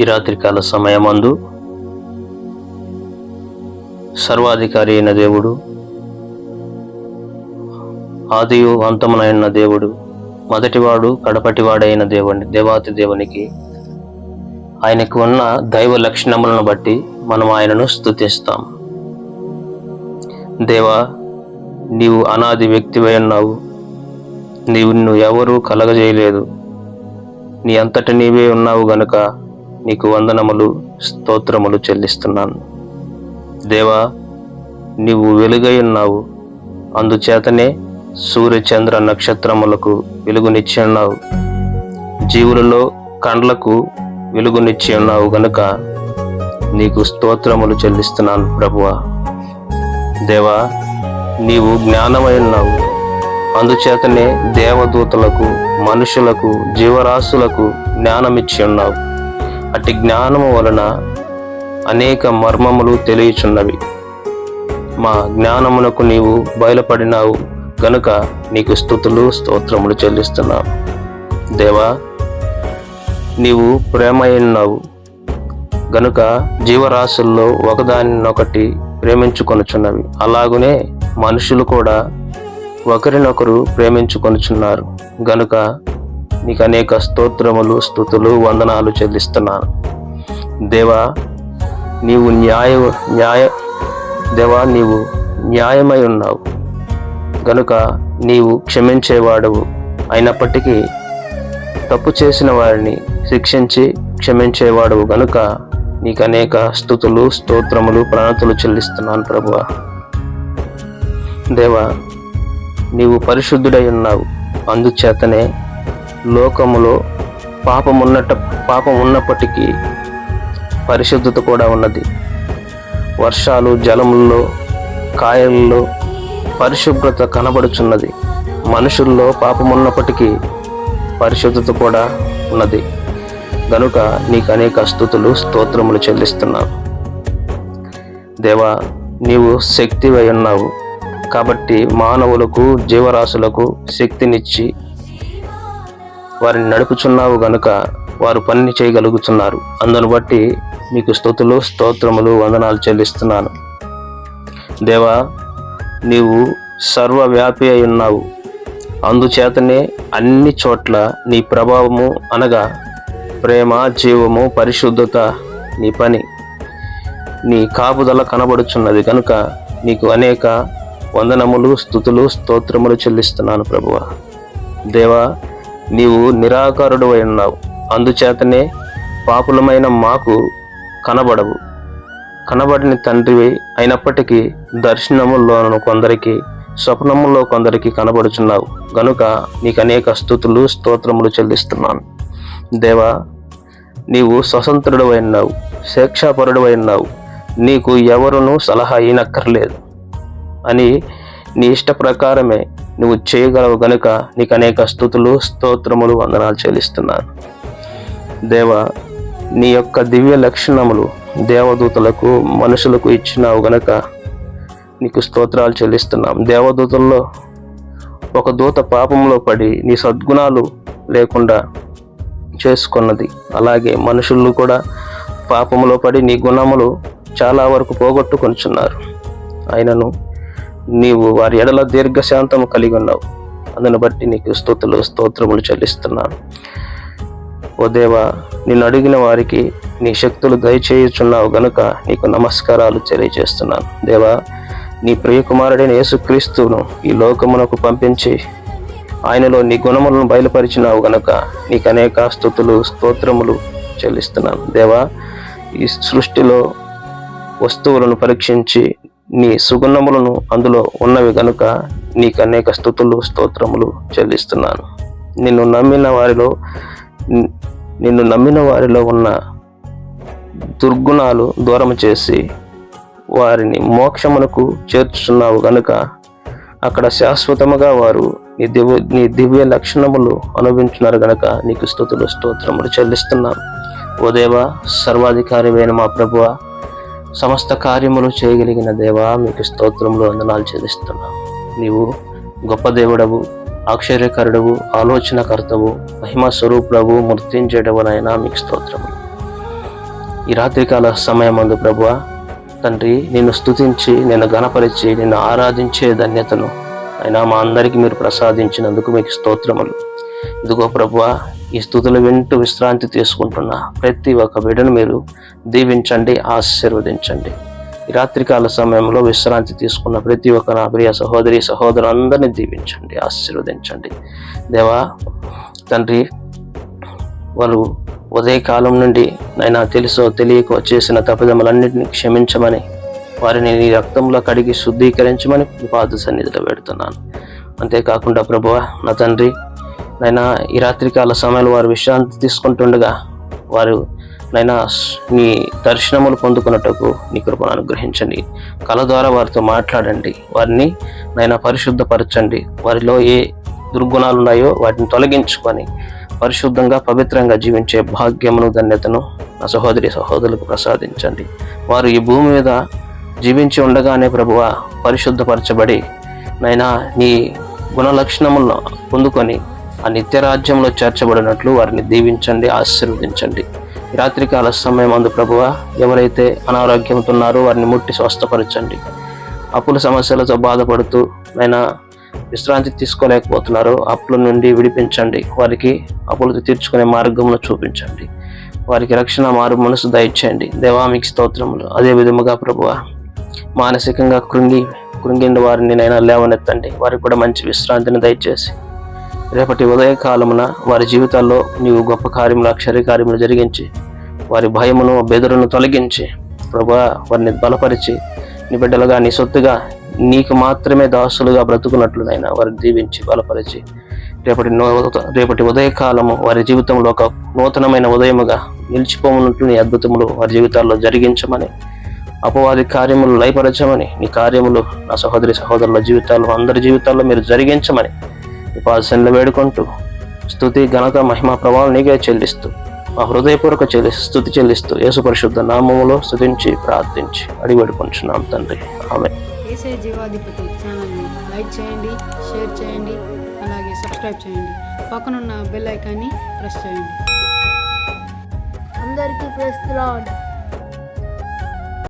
ఈ రాత్రికాల సమయమందు సర్వాధికారి అయిన దేవుడు ఆదియు అంతమునైన దేవుడు మొదటివాడు కడపటివాడైన దేవుని దేవాతి దేవునికి ఆయనకు ఉన్న దైవ లక్షణములను బట్టి మనం ఆయనను స్తుతిస్తాం దేవా నీవు అనాది వ్యక్తివై ఉన్నావు. నీవు నువ్వు ఎవరూ కలగజేయలేదు. నీ అంతటి నీవే ఉన్నావు గనుక నీకు వందనములు స్తోత్రములు చెల్లిస్తున్నాను. దేవా నీవు వెలుగై ఉన్నావు. అందుచేతనే సూర్యచంద్ర నక్షత్రములకు వెలుగునిచ్చి ఉన్నావు. జీవులలో కండ్లకు వెలుగునిచ్చి ఉన్నావు గనుక నీకు స్తోత్రములు చెల్లిస్తున్నాను ప్రభువా. దేవా నీవు జ్ఞానమై ఉన్నావు. అందుచేతనే దేవదూతలకు మనుషులకు జీవరాశులకు జ్ఞానమిచ్చి ఉన్నావు. అట్టి జ్ఞానము వలన అనేక మర్మములు తెలియచున్నవి. మా జ్ఞానమునకు నీవు బయలుపడినావు గనుక నీకు స్థుతులు స్తోత్రములు చెల్లిస్తున్నావు దేవా నీవు ప్రేమ ఉన్నావు గనుక జీవరాశుల్లో ఒకదానినొకటి ప్రేమించుకొనుచున్నవి. అలాగునే మనుషులు కూడా ఒకరినొకరు ప్రేమించుకొనుచున్నారు. గనుక నీకు అనేక స్తోత్రములు స్థుతులు వందనాలు చెల్లిస్తున్నాను. దేవా నీవు న్యాయ న్యాయ దేవా నీవు న్యాయమై ఉన్నావు. గనుక నీవు క్షమించేవాడవు. అయినప్పటికీ తప్పు చేసిన వారిని శిక్షించి క్షమించేవాడవు. గనుక నీకు అనేక స్థుతులు స్తోత్రములు ప్రణతులు చెల్లిస్తున్నాను ప్రభువ. దేవా నీవు పరిశుద్ధుడై ఉన్నావు. అందుచేతనే లోకములో పాపమున్నట పాపం ఉన్నప్పటికీ పరిశుద్ధత కూడా ఉన్నది. వర్షాలు జలముల్లో కాయల్లో పరిశుభ్రత కనబడుచున్నది. మనుషుల్లో పాపమున్నప్పటికీ పరిశుద్ధత కూడా ఉన్నది. గనుక నీకు అనేక స్థుతులు స్తోత్రములు చెల్లిస్తున్నాను. దేవా నీవు శక్తివై ఉన్నావు. కాబట్టి మానవులకు జీవరాశులకు శక్తినిచ్చి వారిని నడుపుచున్నావు గనుక వారు పని చేయగలుగుతున్నారు అందును బట్టి మీకు స్థుతులు స్తోత్రములు వందనాలు చెల్లిస్తున్నాను. దేవా నీవు సర్వవ్యాపి అయి ఉన్నావు. అందుచేతనే అన్ని చోట్ల నీ ప్రభావము అనగా ప్రేమ జీవము పరిశుద్ధత నీ పని. నీ కాపుదల కనబడుచున్నది కనుక నీకు అనేక వందనములు స్థుతులు స్తోత్రములు చెల్లిస్తున్నాను ప్రభువ. దేవా నీవు నిరాకారుడు అయి ఉన్నావు అందుచేతనే పాపులమైన మాకు కనబడవు. కనబడిన తండ్రివి అయినప్పటికీ దర్శనముల్లోను కొందరికి స్వప్నములో కొందరికి కనబడుచున్నావు. గనుక నీకు అనేక స్థుతులు స్తోత్రములు చెల్లిస్తున్నాను. దేవా నీవు స్వతంత్రుడు అయినావు శిక్షాపరుడు అయినావు నీకు ఎవరును సలహా అయినక్కర్లేదు అని నీ ఇష్ట ప్రకారమే నువ్వు చేయగలవు గనుక నీకు అనేక స్థుతులు స్తోత్రములు వందనాలు చెల్లిస్తున్నాను. దేవా నీ యొక్క దివ్య లక్షణములు దేవదూతలకు మనుషులకు ఇచ్చినావు గనక నీకు స్తోత్రాలు చెల్లిస్తున్నాం. దేవదూతల్లో ఒక దూత పాపంలో పడి నీ సద్గుణాలు లేకుండా చేసుకున్నది. అలాగే మనుషులు కూడా పాపములో పడి నీ గుణములు చాలా వరకు పోగొట్టుకొనిచున్నారు అయినను నీవు వారి ఎడల దీర్ఘశాంతము కలిగి ఉన్నావు. అందును బట్టి నీకు స్థుతులు స్తోత్రములు చెల్లిస్తున్నాను. ఓ దేవా నిన్ను అడిగిన వారికి నీ శక్తులు దయచేయుచున్నావు గనుక నీకు నమస్కారాలు తెలియజేస్తున్నాను. దేవా నీ ప్రియకుమారుడైన యేసుక్రీస్తును ఈ లోకమునకు పంపించి ఆయనలో నీ గుణములను బయలుపరిచినావు గనుక నీకు అనేక స్థుతులు స్తోత్రములు చెల్లిస్తున్నాను. దేవా ఈ సృష్టిలో వస్తువులను పరీక్షించి నీ సుగుణములను అందులో ఉన్నవి గనుక నీకు అనేక స్థుతులు స్తోత్రములు చెల్లిస్తున్నాను. నిన్ను నమ్మిన వారిలో నిన్ను నమ్మిన వారిలో ఉన్న దుర్గుణాలు దూరం చేసి వారిని మోక్షమునకు చేర్చుచున్నావు గనుక అక్కడ శాశ్వతముగా వారు నీ దివ్య నీ దివ్య లక్షణములు అనుభవించున్నారు గనక నీకు స్థుతులు స్తోత్రములు చెల్లిస్తున్నాం ఓ దేవా సర్వాధికారివైన మా ప్రభువ సమస్త కార్యములు చేయగలిగిన దేవా మీకు స్తోత్రములు వందనాలు చెల్లిస్తున్నా. నీవు గొప్ప దేవుడవు ఆశ్చర్యకరుడవు ఆలోచనకర్తవు మహిమ స్వరూపుడవు మృత్యుంజడవునైనా మీకు స్తోత్రము ఈ రాత్రికాల సమయం అందు ప్రభువ తండ్రి నిన్ను స్తుతించి నిన్ను గణపరిచి నిన్ను ఆరాధించే ధన్యతను అయినా మా అందరికీ మీరు ప్రసాదించినందుకు మీకు స్తోత్రములు. ఇదిగో ప్రభువ ఈ స్థుతులు వింటూ విశ్రాంతి తీసుకుంటున్న ప్రతి ఒక్క బిడ్డను మీరు దీవించండి ఆశీర్వదించండి. ఈ రాత్రికాల సమయంలో విశ్రాంతి తీసుకున్న ప్రతి ఒక్క నా ప్రియ సహోదరి సహోదరులందరినీ దీవించండి ఆశీర్వదించండి. దేవా తండ్రి వారు ఉదయకాలం నుండి నైనా తెలుసో తెలియకో చేసిన తప్పిదములన్నింటినీ క్షమించమని వారిని నీ రక్తంలో కడిగి శుద్ధీకరించమని పాద సన్నిధిలో పెడుతున్నాను అంతేకాకుండా ప్రభువ నా తండ్రి నైనా ఈ రాత్రికాల సమయంలో వారు విశ్రాంతి తీసుకుంటుండగా వారు నైనా నీ దర్శనములు పొందుకున్నట్టుకు నీ కృపను అనుగ్రహించండి. కళ ద్వారా వారితో మాట్లాడండి. వారిని నైనా పరిశుద్ధపరచండి. వారిలో ఏ దుర్గుణాలు ఉన్నాయో వాటిని తొలగించుకొని పరిశుద్ధంగా పవిత్రంగా జీవించే భాగ్యమును ధన్యతను నా సహోదరి సహోదరులకు ప్రసాదించండి. వారు ఈ భూమి మీద జీవించి ఉండగానే ప్రభువ పరిశుద్ధపరచబడి నైనా నీ గుణ లక్షణములను పొందుకొని ఆ నిత్య రాజ్యంలో చేర్చబడినట్లు వారిని దీవించండి ఆశీర్వదించండి. రాత్రికాల సమయం అందు ప్రభువ ఎవరైతే అనారోగ్యంతో ఉన్నారో వారిని ముట్టి స్వస్థపరచండి. అప్పుల సమస్యలతో బాధపడుతూ నైనా విశ్రాంతి తీసుకోలేకపోతున్నారో అప్పుల నుండి విడిపించండి. వారికి అప్పులు తీర్చుకునే మార్గమును చూపించండి. వారికి రక్షణ మారు మనసు దయచేయండి. దేవామికి స్తోత్రములు. అదే విధముగా ప్రభువ మానసికంగా కృంగి కృంగిన వారిని నైనా లేవనెత్తండి. వారికి కూడా మంచి విశ్రాంతిని దయచేసి రేపటి ఉదయకాలమున వారి జీవితాల్లో నీవు గొప్ప కార్యములు అక్షర కార్యములు జరిగించి వారి భయమును బెదురును తొలగించి ప్రభా వారిని బలపరిచి నీ బిడ్డలుగా నీ సొత్తుగా నీకు మాత్రమే దాసులుగా బ్రతుకున్నట్లునైనా వారిని దీవించి బలపరిచి రేపటి నూ- రేపటి ఉదయకాలము వారి జీవితంలో ఒక నూతనమైన ఉదయముగా నిలిచిపోనున్నట్లు నీ అద్భుతములు వారి జీవితాల్లో జరిగించమని అపవాది కార్యములు లయపరచమని నీ కార్యములు నా సహోదరి సహోదరుల జీవితాల్లో అందరి జీవితాల్లో మీరు జరిగించమని పాదశంలో వేడుకుంటూ స్తుతి ఘనత మహిమ ప్రభావం నీకే చెల్లిస్తూ మా హృదయపూర్వక చెల్లి స్థుతి చెల్లిస్తూ యేసు పరిశుద్ధ నామములో స్తుతించి ప్రార్థించి అడిగి వేడుకుంటున్నాం తండ్రి. ఆమె ఏసే జీవాధిపతి ఛానల్ని లైక్ చేయండి షేర్ చేయండి అలాగే సబ్స్క్రైబ్ చేయండి. పక్కనున్న బెల్ ఐకాన్ని ప్రెస్ చేయండి. అందరికీ ప్రెస్ లాడ్